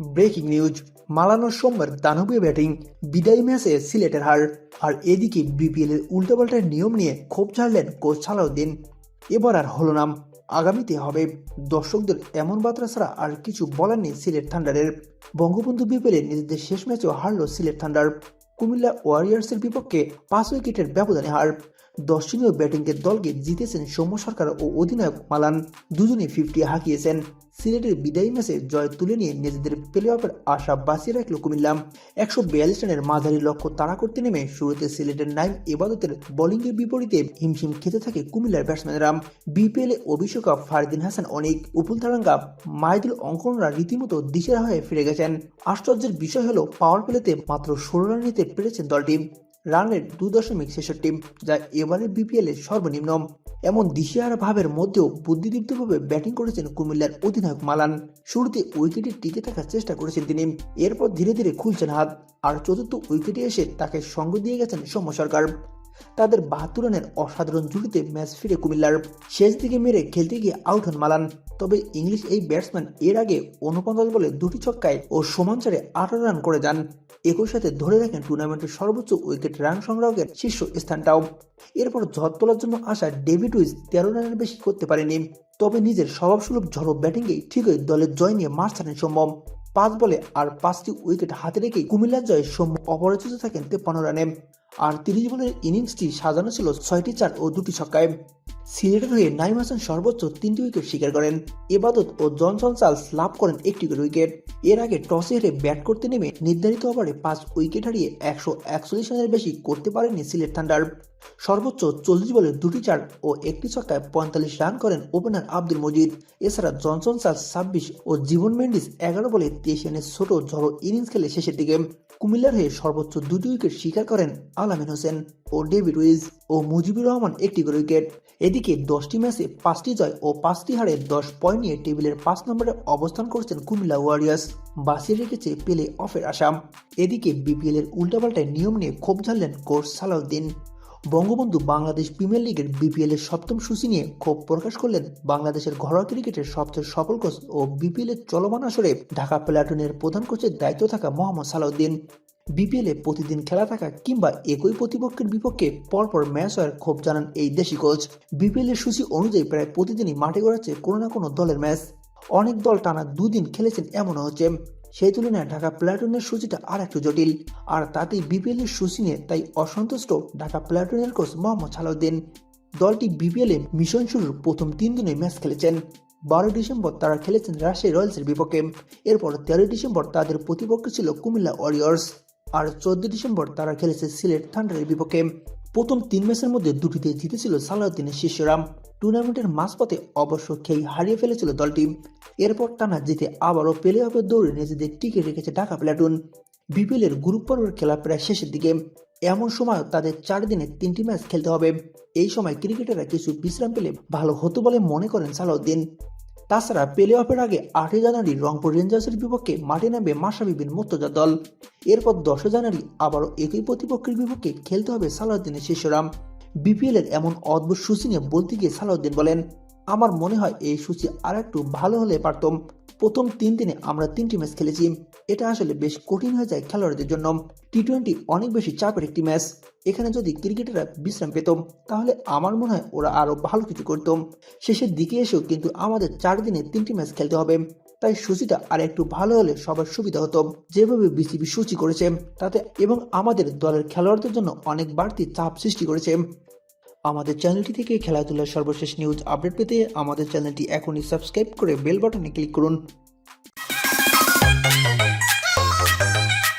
Breaking news মালানোর সোমবার দানবীয় batting বিদায়ী ম্যাচে সিলেটের হার। আর এদিকে বিপিএল এর উল্টোপাল্টার নিয়ম নিয়ে ক্ষোভ ছাড়লেন কোচ সালাউদ্দিন। এবার আর হলো নাম আগামীতে হবে। দর্শকদের এমন বার্তা ছাড়া আর কিছু বলার সিলেট থান্ডারের। বঙ্গবন্ধু বিপিএলে নিজেদের শেষ ম্যাচেও হারল সিলেট থান্ডার। কুমিল্লা ওয়ারিয়ার্সের বিপক্ষে পাঁচ উইকেটের ব্যবধানে হার। দর্শনীয় ব্যাটিংয়ের দলকে জিতেছেন সৌম্য সরকার ও অধিনায়ক মালান। দুজনে ফিফটি হাঁকিয়েছেন। সিলেটের বিদায়ী ম্যাচে জয় তুলে নিয়ে নিজেদের প্লে অফের আশা বাঁচিয়ে রাখল কুমিল্লা। একশো বিয়াল্লিশ রানের মাঝারি লক্ষ্য তাড়া করতে নেমে শুরুতে সিলেটের নাইম এবাদতের বোলিংয়ের বিপরীতে হিমশিম খেতে থাকে কুমিল্লার ব্যাটসম্যানরা। বিপিএলে অভিষেক, ফারদিন হাসান, অনেক, উপুল তারাঙ্গা, মাইদুল অঙ্কনরা রীতিমতো দিশের হয়ে ফিরে গেছেন। আশ্চর্যের বিষয় হলো পাওয়ার প্লেতে মাত্র ষোলো রান নিতে পেরেছেন দলটি। রান রেট দু দশমিক ছেষট্টি, যা এবারের বিপিএল এর সর্বনিম্ন। এমন দিশিয়ার ভাবের মধ্যেও বুদ্ধিদীপ্তভাবে ব্যাটিং করেছেন কুমিল্লার অধিনায়ক মালান। শুরুতে উইকেটে টিকে থাকার চেষ্টা করেছেন তিনি। এরপর ধীরে ধীরে খুলছেন হাত। আর চতুর্থ উইকেটে এসে তাকে সঙ্গ দিয়ে গেছেন সৌম্য সরকার। তাদের বাহাত্তর রানের অসাধারণ জুটিতে ম্যাচ ফিরে কুমিল্লার। শেষ দিকে মেরে খেলতে গিয়ে আউট হন মালান। তবে ইংলিশ এই ব্যাটসম্যান এর আগে উনপঞ্চাশ বলে দুটি ছক্কায় ও সমান চারে আঠারো রান করে যান। একই সাথে ধরে রাখেন টুর্নামেন্টের সর্বোচ্চ উইকেট রান সংগ্রাহকের শীর্ষ স্থানটাও। এরপর ঝড় তোলার জন্য আসা ডেভিড উইজ তেরো রানের বেশি করতে পারেনি। তবে নিজের স্বভাবসুলভ ঝড়ো ব্যাটিংয়েই ঠিকই দলের জয় নিয়ে মাঠ ছাড়েন সম্ভব। পাঁচ বলে আর পাঁচটি উইকেট হাতে রেখেই কুমিল্লার জয়ে সম্ভব অপরাজিত থাকেন তেপ্পান্ন রানে। আর তিরিশ বলের ইনিংসটি সাজানো ছিল ছয়টি চার ও দুটি ছক্কায়। সিলেটের হয়ে নাইম হাসান সর্বোচ্চ তিনটি উইকেট শিকার করেন। এবাদত ও জনসন চার্লস লাভ করেন একটি করে উইকেট। এর আগে টসে হেরে ব্যাট করতে নেমে নির্ধারিত ওভারে পাঁচ উইকেট হারিয়ে একশো একচল্লিশ রানের বেশি করতে পারেনি সিলেট থান্ডার। সর্বোচ্চ চল্লিশ বলে দুটি চার ও একটি ছক্কায় পঁয়তাল্লিশ রান করেন ওপেনার আব্দুল মজিদ। এছাড়া জনসন চার্লস ছাব্বিশ ও জীবন মেন্ডিস এগারো বলে তেইশ রানের ছোট ঝড়ো ইনিংস খেলে শেষের দিকে। কুমিল্লার হয়ে সর্বোচ্চ দুটি উইকেট শিকার করেন আলামিন হোসেন ও ডেভিড উইজ ও মুজিবুর রহমান একটি করে উইকেট। এদিকে দশটি ম্যাচে পাঁচটি জয় ও পাঁচটি হারে দশ পয়েন্ট নিয়ে টেবিলের পাঁচ নম্বরে অবস্থান করছেন কুমিল্লা ওয়ারিয়ার্স। বাঁচিয়ে রেখেছে পেলে অফের আসাম। এদিকে বিপিএল এর উল্টাপাল্টায় নিয়ম নিয়ে ক্ষোভ ঝাড়লেন কোচ সালাউদ্দিন। বঙ্গবন্ধু বাংলাদেশ প্রিমিয়ার লিগের বিপিএল এর সপ্তম সূচি নিয়ে ক্ষোভ প্রকাশ করলেন বাংলাদেশের ঘরোয়া ক্রিকেটের সবচেয়ে সফল কোচ ও বিপিএল এর চলমান আসরে ঢাকা প্লাটুনের প্রধান কোচের দায়িত্ব থাকা মোহাম্মদ সালাউদ্দিন। বিপিএল প্রতিদিন খেলা থাকা কিংবা একই প্রতিপক্ষের বিপক্ষে পরপর ম্যাচ হওয়ার ক্ষোভ জানান এই দেশি কোচ। বিপিএল এর সূচি অনুযায়ী প্রায় প্রতিদিনই মাঠে গড়াচ্ছে কোনো না কোনো দলের ম্যাচ। অনেক দল টানা দুদিন খেলেছেন এমনও হচ্ছে। সেই তুলনায় ঢাকা প্লাটুনের সূচিটা আর একটু জটিল। আর তাতেই বিপিএল এর সূচি নিয়ে তাই অসন্তুষ্ট ঢাকা প্লাটুনের কোচ মোহাম্মদ সালাউদ্দিন। দলটি বিপিএল মিশন শুরুর প্রথম তিন দিনে ম্যাচ খেলেছেন। বারো ডিসেম্বর তারা খেলেছেন রাজশাহী রয়্যালসের বিপক্ষে। এরপর তেরোই ডিসেম্বর তাদের প্রতিপক্ষ ছিল কুমিল্লা ওয়ারিয়র্স। আর চোদ্দ ডিসেম্বর তারা খেলেছে সিলেট থান্ডারের বিপক্ষে। প্রথম তিন ম্যাচের মধ্যে দুটিতে জিতেছিল সালাউদ্দিনের শিষ্যরাম টুর্নামেন্টের মাঝপথে অবশ্য খেই হারিয়ে ফেলেছিল দলটি। এরপর টানা জিতে আবারও প্লে অফের দৌড়ে নিজেদের টিকে রেখেছে ঢাকা প্লাটুন। বিপিএল এর গ্রুপ পর্বের খেলা প্রায় শেষের দিকে। এমন সময় তাদের চার দিনে তিনটি ম্যাচ খেলতে হবে। এই সময় ক্রিকেটাররা কিছু বিশ্রাম পেলে ভালো হতো বলে মনে করেন সালাউদ্দিন। তাছাড়া প্লে অফের আগে আটই জানুয়ারি রংপুর রেঞ্জার্সের বিপক্ষে মাঠে নামবে মাসাবিবিন মুর্তজা দল। এরপর দশই জানুয়ারি আবারও একই প্রতিপক্ষের বিপক্ষে খেলতে হবে সালাউদ্দিনের শিশুরাম বিপিএল এর এমন অদ্ভুত সূচি নিয়ে বলতে গিয়ে সালাউদ্দিন বলেন, আমার মনে হয় এই সূচি আর একটু ভালো হলে পারতম। প্রথম তিন দিনে আমরা তিনটি ম্যাচ খেলেছি। এটা আসলে বেশ কঠিন হয়ে যায় খেলোয়াড়দের জন্য। টি টোয়েন্টি অনেক বেশি চাপের একটি ম্যাচ। এখানে যদি ক্রিকেটাররা বিশ্রাম পেতম তাহলে আমার মনে হয় ওরা আরও ভালো কিছু করতাম শেষের দিকে এসেও কিন্তু আমাদের চার দিনে তিনটি ম্যাচ খেলতে হবে। তাই সূচিটা আর একটু ভালো হলে সবার সুবিধা হতো। যেভাবে বিসিবি সূচি করেছে, তাতে এবং আমাদের দলের খেলোয়াড়দের জন্য অনেক বাড়তি চাপ সৃষ্টি করেছে। আমাদের চ্যানেলটি থেকে খেলাধুলার সর্বশেষ নিউজ আপডেট পেতে আমাদের চ্যানেলটি এখনই সাবস্ক্রাইব করে বেল বাটনে ক্লিক করুন। フフフフ。